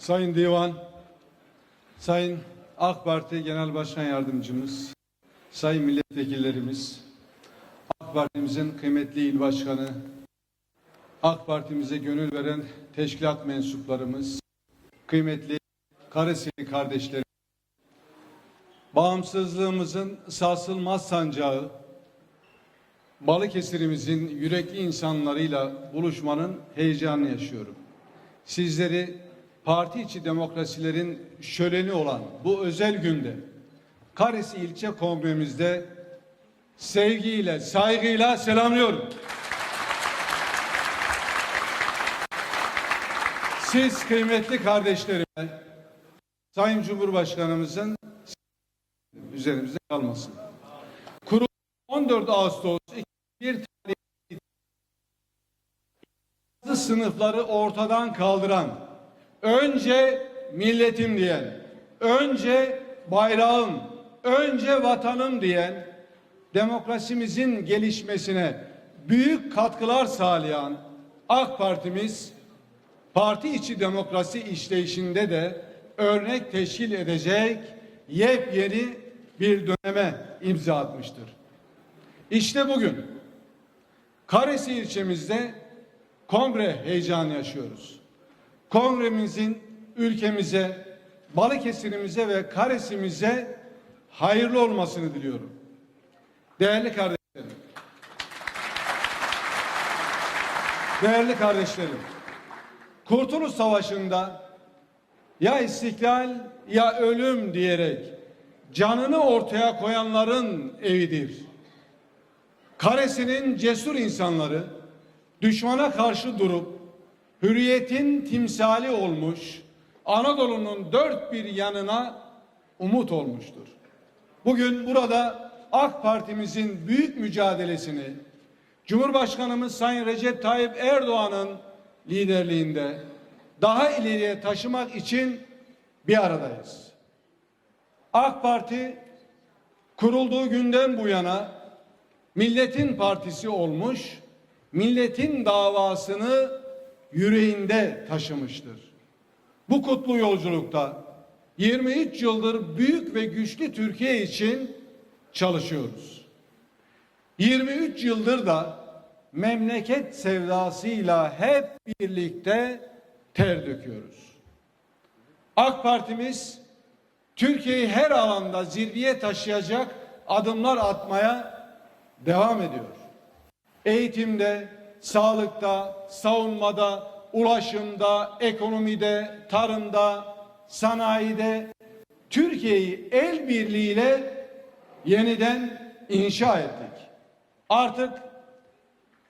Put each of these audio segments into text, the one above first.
Sayın Divan, Sayın AK Parti Genel Başkan Yardımcımız, Sayın Milletvekillerimiz, AK Partimizin kıymetli il başkanı, AK Partimize gönül veren teşkilat mensuplarımız, kıymetli Karesili kardeşlerim, bağımsızlığımızın sarsılmaz sancağı, Balıkesir'imizin yürekli insanlarıyla buluşmanın heyecanını yaşıyorum. Sizleri parti içi demokrasilerin şöleni olan bu özel günde Karesi ilçe kongremizde sevgiyle, saygıyla selamlıyorum. Siz kıymetli kardeşlerime Sayın Cumhurbaşkanımızın üzerimizde kalmasın. Kurul 14 Ağustos 2001 tarihli sınıfları ortadan kaldıran, önce milletim diyen, önce bayrağım, önce vatanım diyen, demokrasimizin gelişmesine büyük katkılar sağlayan AK Partimiz, parti içi demokrasi işleyişinde de örnek teşkil edecek yepyeni bir döneme imza atmıştır. İşte bugün Karesi ilçemizde kongre heyecanı yaşıyoruz. Kongremizin ülkemize, Balıkesir'imize ve Karesimize hayırlı olmasını diliyorum. Değerli kardeşlerim. Değerli kardeşlerim. Kurtuluş Savaşı'nda ya istiklal ya ölüm diyerek canını ortaya koyanların evidir. Karesinin cesur insanları düşmana karşı durup hürriyetin timsali olmuş, Anadolu'nun dört bir yanına umut olmuştur. Bugün burada AK Partimizin büyük mücadelesini Cumhurbaşkanımız Sayın Recep Tayyip Erdoğan'ın liderliğinde daha ileriye taşımak için bir aradayız. AK Parti kurulduğu günden bu yana milletin partisi olmuş, milletin davasını yüreğinde taşımıştır. Bu kutlu yolculukta 23 yıldır büyük ve güçlü Türkiye için çalışıyoruz. 23 yıldır da memleket sevdasıyla hep birlikte ter döküyoruz. AK Partimiz Türkiye'yi her alanda zirveye taşıyacak adımlar atmaya devam ediyor. Eğitimde, sağlıkta, savunmada, ulaşımda, ekonomide, tarımda, sanayide Türkiye'yi el birliğiyle yeniden inşa ettik. Artık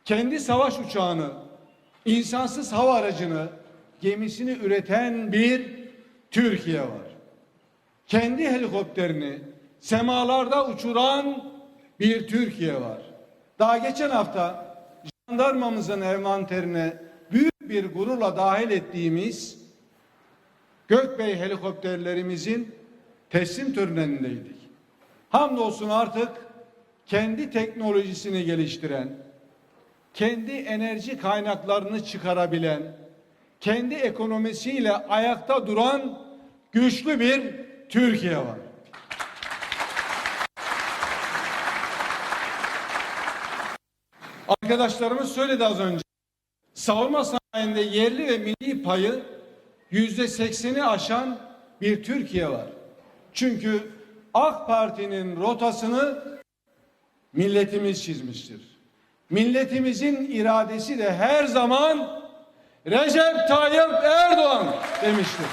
kendi savaş uçağını, insansız hava aracını, gemisini üreten bir Türkiye var. Kendi helikopterini semalarda uçuran bir Türkiye var. Daha geçen hafta jandarmamızın envanterine büyük bir gururla dahil ettiğimiz Gökbey helikopterlerimizin teslim törenindeydik. Hamdolsun artık kendi teknolojisini geliştiren, kendi enerji kaynaklarını çıkarabilen, kendi ekonomisiyle ayakta duran güçlü bir Türkiye var. Arkadaşlarımız söyledi az önce. Savunma sanayinde yerli ve milli payı yüzde sekseni aşan bir Türkiye var. Çünkü AK Parti'nin rotasını milletimiz çizmiştir. Milletimizin iradesi de her zaman Recep Tayyip Erdoğan demiştir.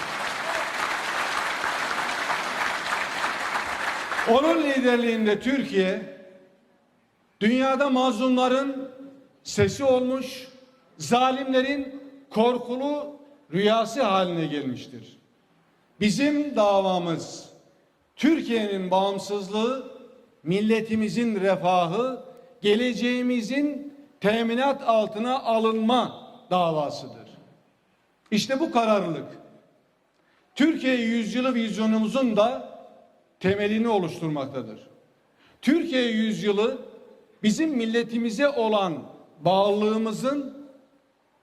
Onun liderliğinde Türkiye dünyada mazlumların sesi olmuş, zalimlerin korkulu rüyası haline gelmiştir. Bizim davamız Türkiye'nin bağımsızlığı, milletimizin refahı, geleceğimizin teminat altına alınma davasıdır. İşte bu kararlılık Türkiye yüzyılı vizyonumuzun da temelini oluşturmaktadır. Türkiye yüzyılı bizim milletimize olan bağlılığımızın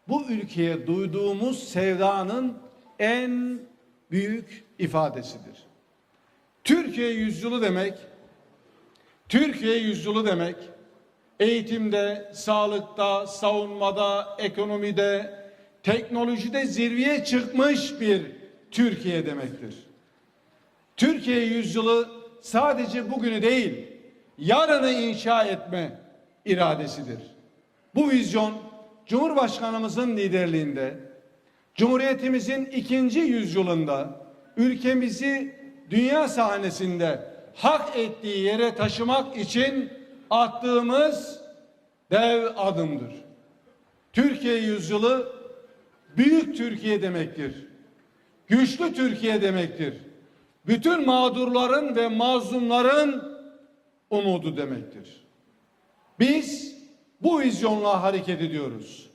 bu ülkeye duyduğumuz sevdanın en büyük ifadesidir. Türkiye yüzyılı demek, Türkiye yüzyılı demek, eğitimde, sağlıkta, savunmada, ekonomide, teknolojide zirveye çıkmış bir Türkiye demektir. Türkiye yüzyılı sadece bugünü değil, yarını inşa etme iradesidir. Bu vizyon Cumhurbaşkanımızın liderliğinde Cumhuriyetimizin ikinci yüzyılında ülkemizi dünya sahnesinde hak ettiği yere taşımak için attığımız dev adımdır. Türkiye yüzyılı büyük Türkiye demektir. Güçlü Türkiye demektir. Bütün mağdurların ve mazlumların umudu demektir. Biz bu vizyonla hareket ediyoruz.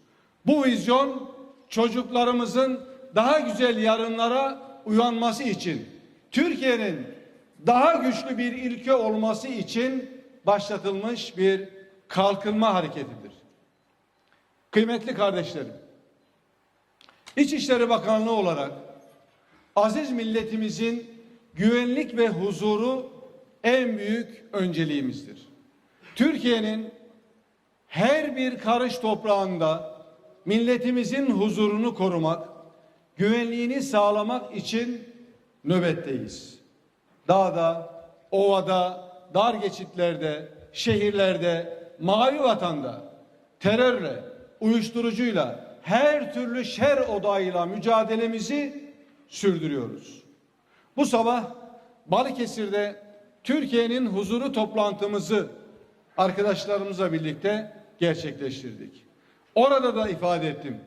Bu vizyon çocuklarımızın daha güzel yarınlara uyanması için, Türkiye'nin daha güçlü bir ülke olması için başlatılmış bir kalkınma hareketidir. Kıymetli kardeşlerim, İçişleri Bakanlığı olarak aziz milletimizin güvenlik ve huzuru en büyük önceliğimizdir. Türkiye'nin her bir karış toprağında milletimizin huzurunu korumak, güvenliğini sağlamak için nöbetteyiz. Dağda, ovada, dar geçitlerde, şehirlerde, mavi vatanda terörle, uyuşturucuyla, her türlü şer odağıyla mücadelemizi sürdürüyoruz. Bu sabah Balıkesir'de Türkiye'nin huzuru toplantımızı arkadaşlarımızla birlikte gerçekleştirdik. Orada da ifade ettim.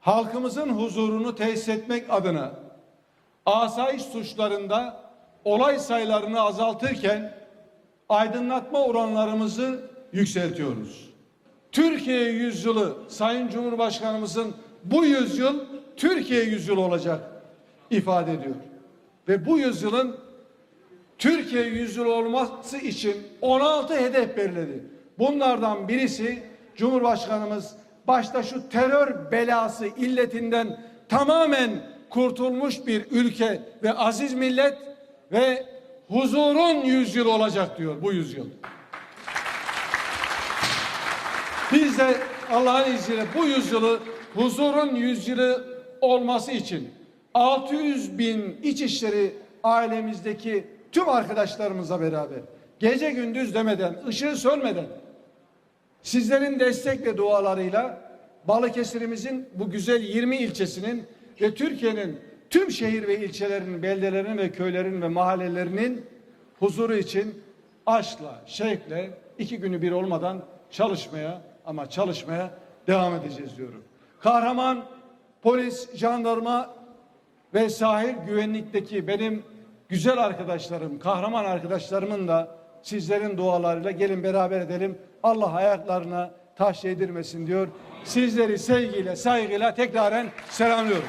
Halkımızın huzurunu tesis etmek adına asayiş suçlarında olay sayılarını azaltırken aydınlatma oranlarımızı yükseltiyoruz. Türkiye yüzyılı Sayın Cumhurbaşkanımızın bu yüzyıl Türkiye yüzyılı olacak ifade ediyor. Ve bu yüzyılın Türkiye yüzyılı olması için 16 hedef belirledi. Bunlardan birisi Cumhurbaşkanımız başta şu terör belası illetinden tamamen kurtulmuş bir ülke ve aziz millet ve huzurun yüzyılı olacak diyor bu yüzyıl. Biz de Allah'ın izniyle bu yüzyılı huzurun yüzyılı olması için 600 bin İçişleri ailemizdeki tüm arkadaşlarımızla beraber gece gündüz demeden, ışığı sönmeden sizlerin destek ve dualarıyla Balıkesir'imizin bu güzel 20 ilçesinin ve Türkiye'nin tüm şehir ve ilçelerinin, beldelerinin ve köylerin ve mahallelerinin huzuru için aşkla, şevkle iki günü bir olmadan çalışmaya ama çalışmaya devam edeceğiz diyorum. Kahraman polis, jandarma ve sahil güvenlikteki benim güzel arkadaşlarım, kahraman arkadaşlarımın da sizlerin dualarıyla gelin beraber edelim. Allah ayaklarına taş yedirmesin diyor. Sizleri sevgiyle, saygıyla tekraren selamlıyorum.